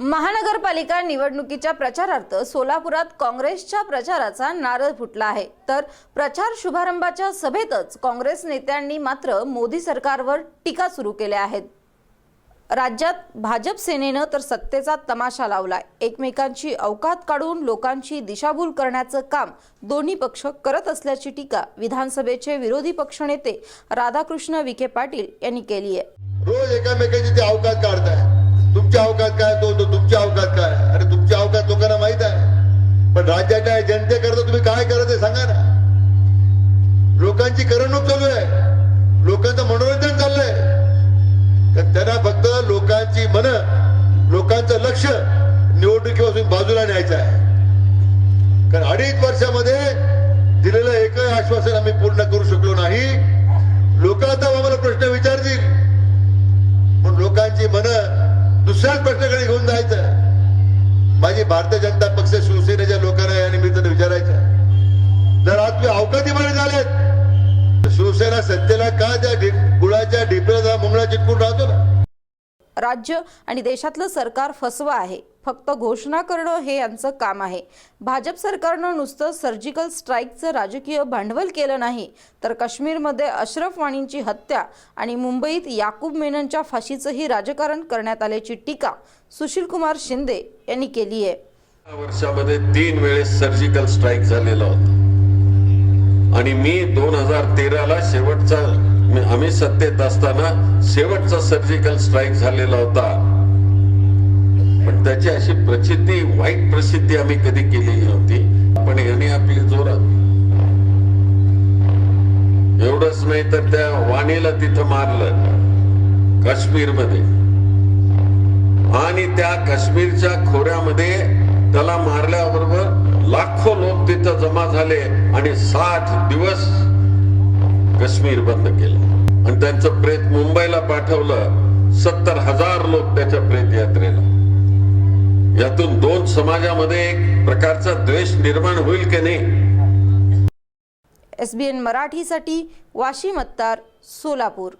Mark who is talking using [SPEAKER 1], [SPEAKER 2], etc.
[SPEAKER 1] महानगरपालिका निवडणुकीच्या प्रचारार्थ सोलापुरात काँग्रेसच्या प्रचाराचा नारळ फुटला आहे. तर प्रचार शुभारंभाच्या सभेतच काँग्रेस नेत्यांनी मात्र मोदी सरकारवर टीका सुरू केल्या आहेत. राज्यात भाजप सेनेनं तर सत्तेचा तमाशा लावलाय. एकमेकांची अवकात काढून लोकांची दिशाभूल करण्याचं काम दोन्ही पक्ष करत असल्याची टीका विधानसभेचे विरोधी पक्षनेते राधाकृष्ण विखे पाटील यांनी केली आहे.
[SPEAKER 2] रोज एकामेकाची ते अवकात तुमच्या अवकात काय तो तो तुमची अवकात काय? अरे तुमच्या अवकात लोकांना माहीत आहे. पण राज्याच्या जनतेकरता तुम्ही काय करत आहे सांगा ना. लोकांची करमणूक चालू आहे. लोकांचं मनोरंजन चाललंय तर त्यांना फक्त लोकांची मन लोकांचं लक्ष निवडणुकीपासून बाजूला न्यायचं आहे. कारण अडीच वर्षामध्ये दिलेलं एकही आश्वासन आम्ही पूर्ण करू शकलो नाही. लोकांचा आम्हाला प्रश्न विचार पण लोकांची मन दुसऱ्याच घेऊन जायचं. माझी भारतीय जनता पक्ष शिवसेनेच्या लोकांना या निमित्तानं विचारायचं. जर आज तुम्ही अवकातीमध्ये झालेत शिवसेना सत्तेला का त्या गुळाच्या ढिपऱ्याचा मुंगळा चिटकून राहतो ना?
[SPEAKER 1] राज्य आणि देशातलं सरकार फसवं आहे. फक्त घोषणा करणं हे यांचं काम आहे. भाजप सरकारनं नुसतं सर्जिकल स्ट्राईकचं राजकीय भांडवल केलं नाही तर काश्मीरमध्ये अशरफ वाणींची हत्या आणि मुंबईत याकूब मेननच्या फाशीचंही राजकारण करण्यात आल्याची टीका सुशीलकुमार शिंदे यांनी केली आहे.
[SPEAKER 3] वर्षामध्ये तीन वेळेस सर्जिकल स्ट्राईक झालेला होता. आणि मी दोन हजार तेराला शेवटचा आम्ही सत्तेत असताना शेवटचा सर्जिकल स्ट्राईक झालेला होता. पण त्याची अशी प्रसिद्धी वाईट प्रसिद्धी आम्ही कधी केलेली नव्हती. पण यांनी आपली जोरात एवढंच नाही तर त्या वाणीला तिथं मारलं काश्मीरमध्ये आणि त्या काश्मीरच्या खोऱ्यामध्ये त्याला मारल्याबरोबर लाखो लोक तिथं जमा झाले आणि साठ दिवस काश्मीर बंद केलं. आणि त्यांचं प्रेत मुंबईला पाठवलं. सत्तर हजार लोक त्याच्या प्रेत यात्रेला. यातून दोन समाजामध्ये एक प्रकारचा द्वेष निर्माण होईल की नाही?
[SPEAKER 1] एस बी एन मराठीसाठी वाशिम अत्तार सोलापूर.